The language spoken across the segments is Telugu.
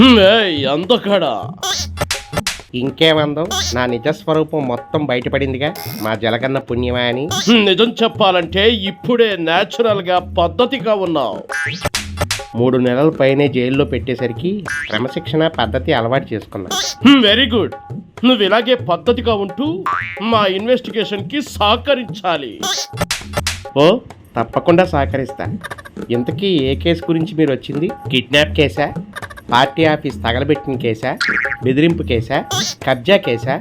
అందకాడా? ఇంకేమందో? నా నిజస్వరూపం మొత్తం బయటపడిందిగా. మా జలగన్న పుణ్యమా అని నిజం చెప్పాలంటే ఇప్పుడే నేచురల్గా పద్ధతిగా ఉన్నావు. మూడు నెలల పైనే జైల్లో పెట్టేసరికి క్రమశిక్షణ పద్ధతి అలవాటు చేసుకున్నా. Very good. నువ్వు ఇలాగే పద్ధతిగా ఉంటూ మా ఇన్వెస్టిగేషన్కి సహకరించాలి. ఓ తప్పకుండా సహకరిస్తా. ఇంతకీ ఏ కేసు గురించి మీరు వచ్చింది కిడ్నాప్ కేసా? పార్టీ ఆఫీస్ తగలబెట్టిన కేసా? బెదిరింపు కేసా? కబ్జా కేసా?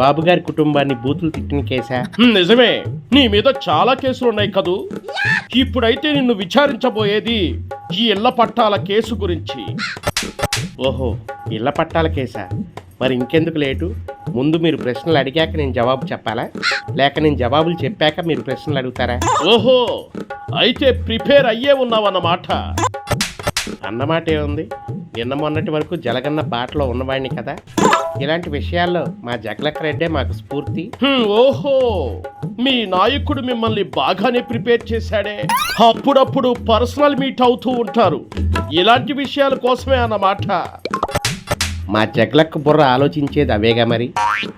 బాబుగారి కుటుంబాన్ని బూతులు తిట్టిన కేసా? నిజమే. నీ మీద చాలా కేసులు ఉన్నాయి కదూ. ఇప్పుడైతే నిన్ను విచారించబోయేది ఈ ఇళ్ళ పట్టాల కేసు గురించి. ఓహో ఇళ్ళ పట్టాల కేసా? మరి ఇంకెందుకు లేటు? ముందు మీరు ప్రశ్నలు అడిగాక నేను జవాబు చెప్పాలా? లేక నేను జవాబులు చెప్పాక మీరు ప్రశ్నలు అడుగుతారా? ఓహో అయితే ప్రిపేర్ అయ్యే ఉన్నావన్నమాట. అన్నమాట ఏముంది నిన్న మొన్నటి వరకు జలగన్న బాటలో ఉన్నవాడిని కదా? ఇలాంటి విషయాల్లో మా జగలక్క రెడ్డే మాకు స్ఫూర్తి. ఓహో! మీ నాయకుడు మిమ్మల్ని బాగానే ప్రిపేర్ చేశాడే. అప్పుడప్పుడు పర్సనల్ మీట్ అవుతూ ఉంటారు. ఇలాంటి విషయాల కోసమే అన్నమాట. మా జగలక్క బుర్ర ఆలోచించేది అవేగా మరి?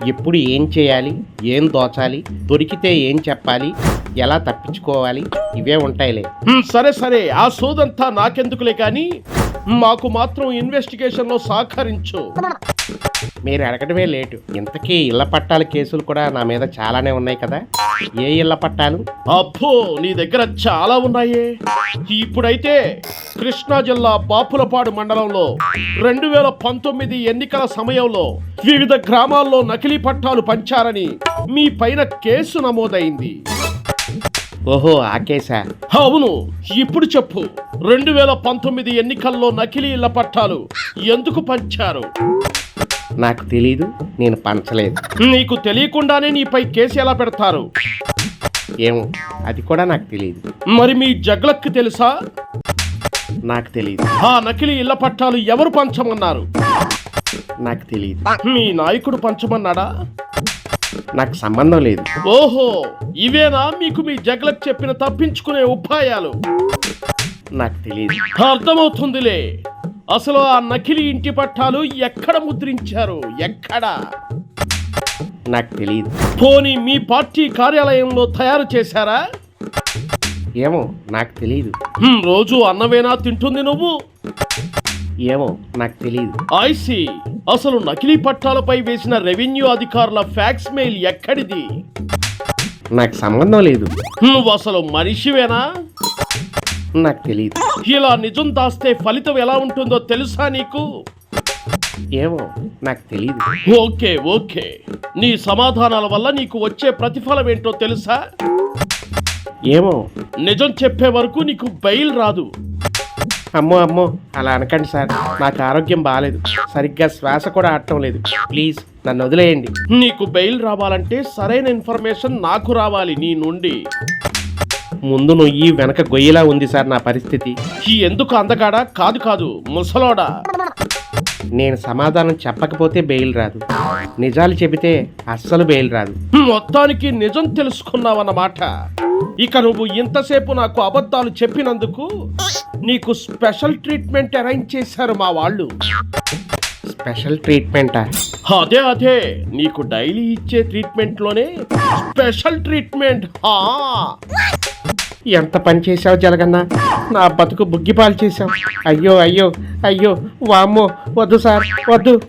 ఎప్పుడు ఏం చేయాలి? ఏం దోచాలి? దొరికితే ఏం చెప్పాలి? ఎలా తప్పించుకోవాలి? ఇవే ఉంటాయిలే. సరే సరే. ఆ సోదంతా నాకెందుకులే కానీ మాకు మాత్రం ఇన్వెస్టిగేషన్లో సహకరించు. మీరు అడగడమే లేటు. ఇంతకీ ఇళ్ళ పట్టాల కేసులు కూడా నా మీద చాలానే ఉన్నాయి కదా? ఏ ఇళ్ళ పట్టాలు? అబ్బో నీ దగ్గర చాలా ఉన్నాయే. ఇప్పుడైతే కృష్ణా జిల్లా బాపులపాడు మండలంలో రెండు వేల పంతొమ్మిది ఎన్నికల సమయంలో వివిధ గ్రామాల్లో నకిలీ పట్టాలు పంచారని మీ పైన కేసు నమోదైంది. ఓహో ఆ కేసా అవును ఇప్పుడు చెప్పు. రెండు వేల పంతొమ్మిది ఎన్నికల్లో నకిలీ ఇళ్ళ పట్టాలు ఎందుకు పంచారు? నాకు తెలీదు నేను పంచలేదు. నీకు తెలియకుండానే నీపై కేసు ఎలా పెడతారు? ఏమో అది కూడా నాకు తెలియదు మరి మీ జగ్లక్కి తెలుసా? నాకు తెలియదు ఆ నకిలీ ఇళ్ళ పట్టాలు ఎవరు పంచమన్నారు? నాకు తెలియదు మీ నాయకుడు పంచమన్నాడా? నాకు సంబంధం లేదు. ఓహో ఇవేనా మీకు మీ జగలకు చెప్పిన తప్పించుకునే ఉపాయాలు? నాకు తెలియదు అర్థమవుతుందిలే. అసలు ఆ నకిలీ ఇంటి పట్టాలు ఎక్కడ ముద్రించారు? ఎక్కడ? నాకు తెలియదు పోనీ మీ పార్టీ కార్యాలయంలో తయారు చేశారా? ఏమో నాకు తెలియదు రోజు అన్నమేనా తింటుంది నువ్వు? ఏమో నాకు తెలియదు ఐసి అసలు నకిలీ పట్టాలపై వేసిన రెవెన్యూ అధికారుల ఫ్యాక్స్ మెయిల్ ఎక్కడిది? నాకు సంబంధం లేదు. నువ్వు అసలు మనిషివేనా? నాకు తెలియదు ఇలా నిజం దాస్తే ఫలితం ఎలా ఉంటుందో తెలుసా నీకు? ఏమో నాకు తెలియదు ఓకే ఓకే. నీ సమాధానాల వల్ల నీకు వచ్చే ప్రతిఫలం ఏంటో తెలుసా? ఏమో. నిజం చెప్పే వరకు నీకు బెయిల్ రాదు. అమ్మో అమ్మో. అలా అనకండి సార్. నాకు ఆరోగ్యం బాగాలేదు సరిగ్గా శ్వాస కూడా ఆడటం లేదు. ప్లీజ్ నన్ను వదిలేయండి. నీకు బెయిల్ రావాలంటే సరైన ఇన్ఫర్మేషన్ నాకు రావాలి నీ నుండి. ముందు నొయ్యి వెనక గొయ్యిలా ఉంది సార్ నా పరిస్థితి. ఈ ఎందుకు అందగాడా? కాదు కాదు. ముసలోడా. నేను సమాధానం చెప్పకపోతే బెయిల్ రాదు. నిజాలు చెబితే అస్సలు బెయిల్ రాదు. మొత్తానికి నిజం తెలుసుకున్నావన్నమాట. ఇక నువ్వు ఇంతసేపు నాకు అబద్ధాలు చెప్పినందుకు నీకు స్పెషల్ ట్రీట్మెంట్ అరేంజ్ చేశారు మా వాళ్ళు. స్పెషల్ ట్రీట్మెంటా? అదే అదే. నీకు డైలీ ఇచ్చే ట్రీట్మెంట్లోనే స్పెషల్ ట్రీట్మెంట్ హా. ఎంత పని చేసావు జలగన్నా? నా బతుకు బుగ్గిపాలు చేసావు అయ్యో అయ్యో అయ్యో. వామ్మో వద్దు సార్ వద్దు.